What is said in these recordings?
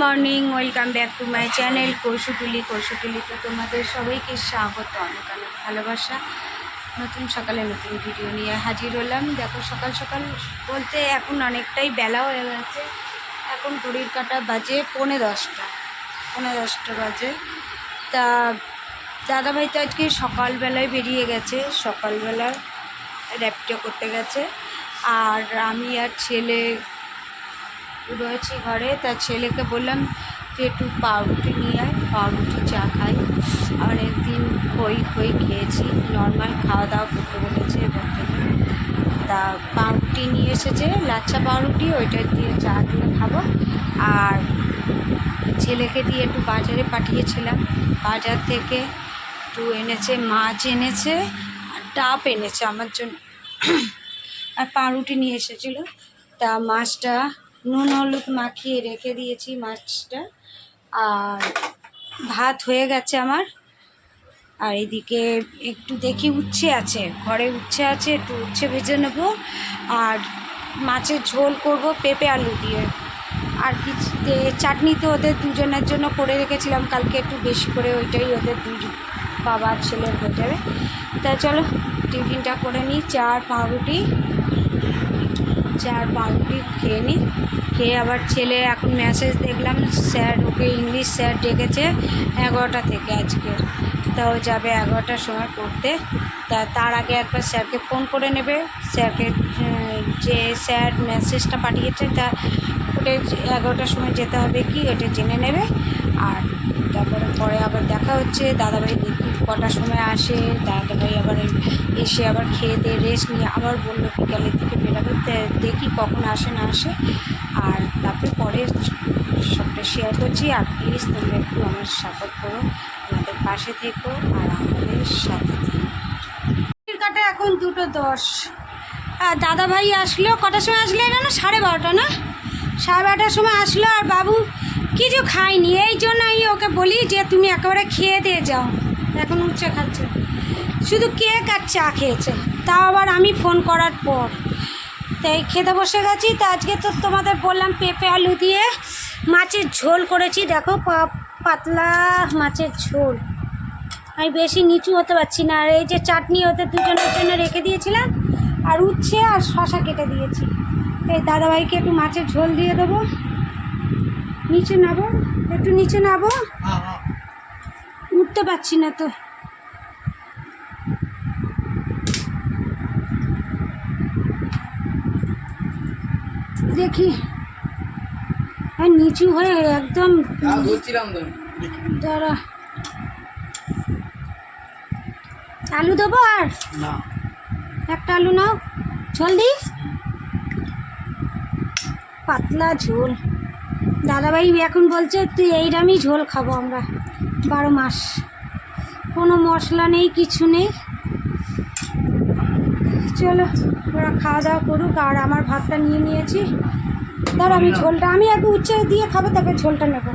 Morning, welcome back to my channel Koushutuli কৌশুটুলিতে তোমাদের সবাইকে স্বাগত অনেক অনেক ভালোবাসা। নতুন সকালে নতুন ভিডিও নিয়ে হাজির হলাম। দেখো, সকাল সকাল বলতে এখন অনেকটাই বেলা হয়ে গেছে। এখন ঘড়ির কাটা বাজে পৌনে দশটা। পৌনে দশটা বাজে। তা দাদাভাই তো আজকে সকালবেলায় বেরিয়ে গেছে। সকালবেলা র্যাপিডো করতে গেছে। আর আমি আর ছেলে রয়েছি ঘরে। তার ছেলেকে বললাম, তুই একটু পাউরুটি নিয়ে আয়, পাউরুটি চা খাই। অনেকদিন খই খই খেয়েছি। নর্মাল খাওয়া দাওয়া করতে বলেছে এবার তা পাউরুটি নিয়ে এসেছে, লাচ্ছা পাউরুটি, ওইটা দিয়ে চা দিয়ে খাব। আর ছেলেকে দিয়ে একটু বাজারে পাঠিয়েছিলাম। বাজার থেকে একটু এনেছে, মাছ এনেছে, আর ডাব এনেছে আমার জন্য। আর পাউরুটি নিয়ে এসেছিল। তা মাছটা নুন, হলুদ মাখিয়ে রেখে দিয়েছি মাছটা। আর ভাত হয়ে গেছে আমার। আর এদিকে একটু দেখি উচ্ছে আছে। ঘরে উচ্ছে আছে, একটু উচ্ছে ভেজে নেব। আর মাছের ঝোল করব পেঁপে আলু দিয়ে। আর দে- চাটনি তো ওদের দুজনের জন্য করে রেখেছিলাম। কালকে একটু বেশি করে ওইটাই ওদের দুই বাবা ছেলের হয়ে যাবে তা চলো, টিফিনটা করে নিই। চার পাউরুটি চার পাউরুটি খেয়ে নিই খেয়ে আবার ছেলে এখন মেসেজ দেখলাম, স্যার ওকে ইংলিশ স্যার ডেকেছে এগারোটা থেকে আজকে। তাও যাবে এগারোটার সময় পড়তে। তা তার আগে একবার স্যারকে ফোন করে নেবে। স্যারকে, যে স্যার মেসেজটা পাঠিয়েছে, তা ওটা এগারোটার সময় যেতে হবে কি ওটা জেনে নেবে। আর তারপরে পরে আবার দেখা হচ্ছে, দাদাভাই দেখি কটার সময় আসে, দাদাভাই আবার এসে আবার খেয়ে দিয়ে রেস্ট নিয়ে আবার বলল বিকালের দিকে বেরোবে দেখি কখন আসে না আসে। আর তারপরে পরে সবটা শেয়ার করছি, আর প্লিজ তোমরা একটু আমার সাপোর্ট করো, আমাদের পাশে থেকো, আর আমাদের সাথে থেকো। কাটা এখন দুটো দশ। আর দাদা ভাই আসলো, কটার সময় আসলে না সাড়ে বারোটা না? সাড়ে বারোটার সময় আসলো, আর বাবু কিছু খাইনি, এই জন্য আমি ওকে বলি যে তুমি একেবারে খেয়ে দিয়ে যাও। এখন উচ্ছে খাচ্ছে। শুধু কেক আর চা খেয়েছে। তাও আবার আমি ফোন করার পর। তাই খেতে বসে গেছি। তা আজকে তো তোমাদের বললাম পেঁপে আলু দিয়ে মাছের ঝোল করেছি। দেখো পাতলা মাছের ঝোল। আমি বেশি নিচু হতে পারছি না। আর এই যে চাটনি ওদের দুজনের জন্য রেখে দিয়েছিলাম, আর উচ্ছে আর শশা কেটে দিয়েছি। এই দাদাভাইকে একটু মাছের ঝোল দিয়ে দেবো। নিচে নাবো একটু নিচে নাবো। উঠতে পারছি না তো। দেখি। আর নিচু হয়ে একদম দাঁড়া। আলু দেবো আর? একটা আলু নাও। ঝোল দিই পাতলা ঝোল। দাদাভাই এখন বলছে তুই এইরামই ঝোল খাব আমরা বারো মাস। কোনো মশলা নেই কিছু নেই। চলো ওরা খাওয়া দাওয়া করুক আর আমার ভাতটা নিয়ে নিয়েছি। ধর আমি ঝোলটা আমি আগে উচ্ছে দিয়ে খাব তারপর ঝোলটা নেব।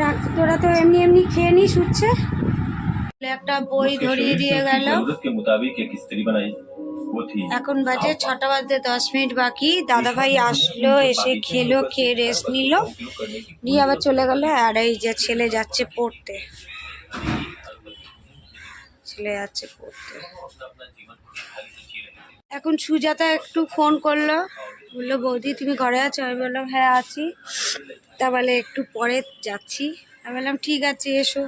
রাখ তোরা তো এমনি এমনি খেয়ে নিস উচ্ছে। একটা বই ধরিয়ে দিয়ে গেল। এখন বাজে ছটা বাজতে দশ মিনিট বাকি। দাদাভাই আসলো এসে খেলো খেয়ে রেস্ট নিল। নিয়ে আবার চলে গেল আর এই যে ছেলে যাচ্ছে পড়তে। ছেলে যাচ্ছে পড়তে। এখন সুজাতা একটু ফোন করল। বলল বৌদি তুমি ঘরে আছো? আমি বললাম হ্যাঁ আছি। তা বলে একটু পরে যাচ্ছি। আমি বললাম ঠিক আছে এসো।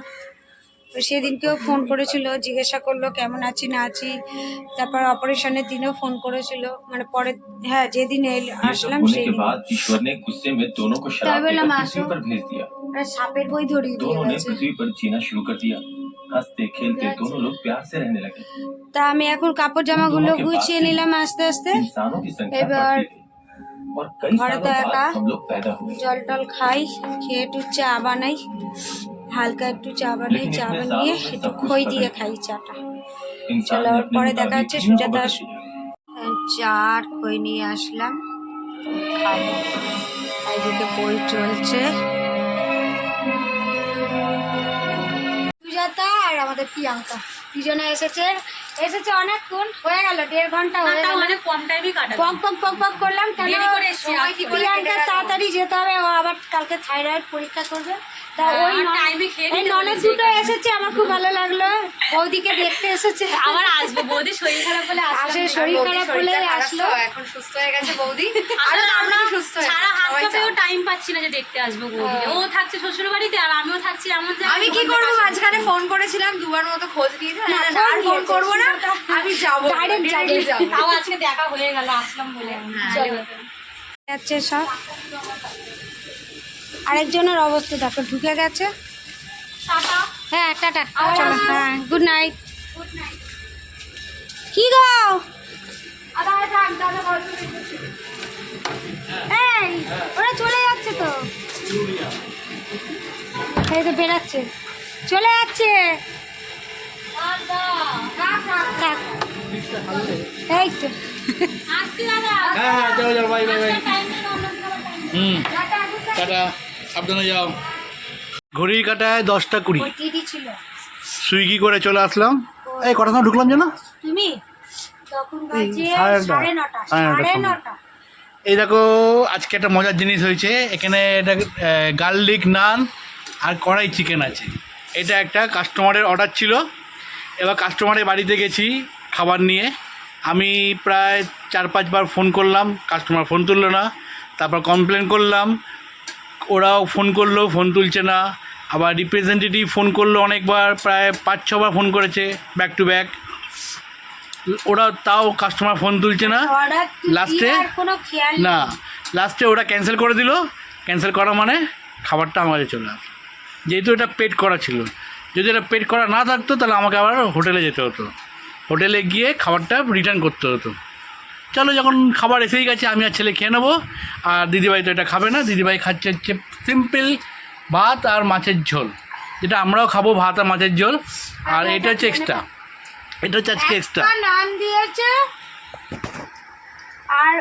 তো সেদিনকেও ফোন করেছিল জিজ্ঞাসা করল কেমন আছি না আছি? তারপর অপারেশনের দিনেও ফোন করেছিল মানে পরে হ্যাঁ যেদিন আসলাম সেই তাই বললাম আসো। সাপের বই ধরিয়ে দিয়েছে তা আমি এখন কাপড় জামাগুলো গুছিয়ে নিলাম আস্তে আস্তে। এবার ঘরে তো একা। জল টল খাই খেয়ে টুচ্ছে আবার নাই হালকা একটু চা বানাই চা বানিয়ে একটু খই দিয়ে খাই চাটা। চলো পরে দেখা যাচ্ছে সুজাতা দাস হ্যাঁ, চা আর খই নিয়ে আসলাম। খাব। বই চলছে। সুজাতা আর আমাদের প্রিয়াঙ্কা দুজনে এসেছে। এসেছে অনেকক্ষণ হয়ে গেল দেড় ঘণ্টা হয়ে গেল। অনেক কম টাইমই কাটা পক পক পক পক করলাম কেন প্রিয়াঙ্কা তাড়াতাড়ি যেতে হবে ও আবার কালকে থাইরয়েড পরীক্ষা করবে। তা হ্যাঁ, ওই এই ননদ দুটো এসেছে আমার খুব ভালো লাগল। বৌদিকে দেখতে এসেছে। আবার আসব বৌদি শরীর খারাপ বলে আসে শরীর খারাপ বলে আসলো। এখন সুস্থ হয়ে গেছে বৌদি। আরও আমরা সুস্থ সারা যাবে, হাত সবাই কাপেও চায়। টাইম পাচ্ছি না যে দেখতে আসব বৌদি। ও। থাকছে শ্বশুর বাড়িতে আর আমিও থাকছি এমন আমি কি করব? মাঝখানে ফোন করেছিলাম দুবার মতো খোঁজ নিয়েছে। না, না, আর ফোন করব না আমি যাব। তাও আজকে দেখা হয়ে গেল আসলাম বলে। চলো। যাচ্ছে সব। আরেকজনের অবস্থা দেখো ঢুকে গেছে। হ্যাঁ টাটা। চলো হ্যাঁ গুড নাইট কি গো? এই ওরা চলে যাচ্ছে তো। এই তো বেরাচ্ছে চলে যাচ্ছে। এই তো। হ্যাঁ হ্যাঁ যাও যাও বাই বাই বাই হুম। টাটা। সাবধানে যাও। ঘড়ির কাটায় দশটা কুড়ি। সুইগি করে চলে আসলাম। এই কটার সময় ঢুকলাম যেন তুমি? এই দেখো আজকে একটা মজার জিনিস হয়েছে। এখানে এটা গার্লিক নান আর কড়াই চিকেন আছে। এটা একটা কাস্টমারের অর্ডার ছিল। এবার কাস্টমারের বাড়িতে গেছি খাবার নিয়ে। আমি প্রায় চার পাঁচবার ফোন করলাম। কাস্টমার ফোন তুললো না। তারপর কমপ্লেন করলাম। ওরাও ফোন করল ফোন তুলছে না। আবার রিপ্রেজেন্টেটিভ ফোন করল অনেকবার প্রায় পাঁচ ছবার ফোন করেছে ব্যাক টু ব্যাক ওরা তাও কাস্টমার ফোন তুলছে না। খেয়াল না লাস্টে ওরা ক্যান্সেল করে দিল। ক্যান্সেল করা মানে খাবারটা আমাদের চলে আসে যেহেতু এটা পেড করা ছিল। যদি এটা পেড করা না থাকতো তাহলে আমাকে আবার হোটেলে যেতে হতো। হোটেলে গিয়ে খাবারটা রিটার্ন করতে হতো। চলো যখন খাবার এসেই গেছে আমি আর ছেলে খেয়ে নেব। আর দিদিভাই তো এটা খাবে না। দিদিভাই খাচ্ছে হচ্ছে সিম্পল ভাত আর মাছের ঝোল। যেটা আমরাও খাব ভাত আর মাছের ঝোল। আর এটা হচ্ছে এক্সট্রা এটা হচ্ছে আজকে এক্সট্রা দিয়েছে। আর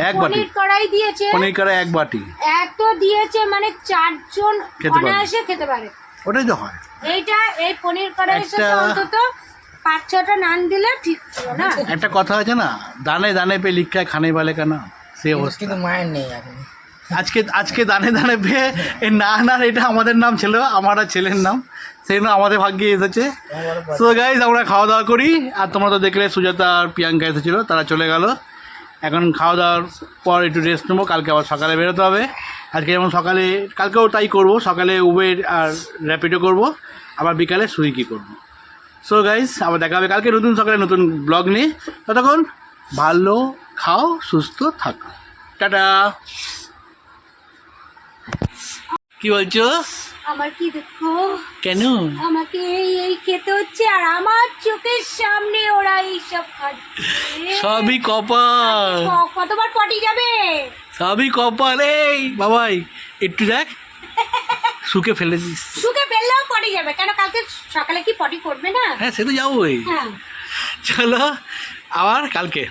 এক বাটি। কড়াই দিয়েছে। পনির কারা এক বাটি। এত দিয়েছে মানে চারজন খেতে অনায়াসে খেতে পারে। ওটাই তো হয়। এইটা এই পনির কড়াইয়ের সাথে একটা- অন্তত পাঁচ ছটা নান দিলে ঠিক ছিল না? একটা কথা আছে না দানে দানে পে লিখা খানে বালে কেন? সে অবস্থা। কিন্তু মায়ের নেই এখন। আজকে আজকে দানে দানে পেয়ে এই না না এটা আমাদের নাম ছিল আমার আর ছেলের নাম সেই জন্য আমাদের ভাগ্যে এসেছে। সো গাইজ আমরা খাওয়া দাওয়া করি আর তোমরা তো দেখলে সুজাতা আর প্রিয়াঙ্কা এসেছিল তারা চলে গেল। এখন খাওয়া দাওয়ার পর একটু রেস্ট নেব কালকে আবার সকালে বেরোতে হবে। আজকে যেমন সকালে কালকেও তাই করব সকালে উবের আর র্যাপিডো করব আবার বিকালে সুইগি করব। সো গাইজ আবার দেখা হবে কালকে নতুন সকালে নতুন ব্লগ নিয়ে। ততক্ষণ ভালো খাও সুস্থ থাকো। টাটা। কি বলছো? আমার কি দেখো? কেন? আমাকে এই এই খেতে হচ্ছে আর আমার চোখের সামনে ওরা এইসব খাচ্ছে। সবই কপাল। কতবার পটি যাবে? সবই কপাল। এই বাবাই একটু দেখ। শুকে ফেলে দিস। শুকে ফেললেও পটি যাবে কেন কালকে সকালে কি পটি করবে না? হ্যাঁ সে তো যাবোই। হ্যাঁ। চলো আবার কালকে।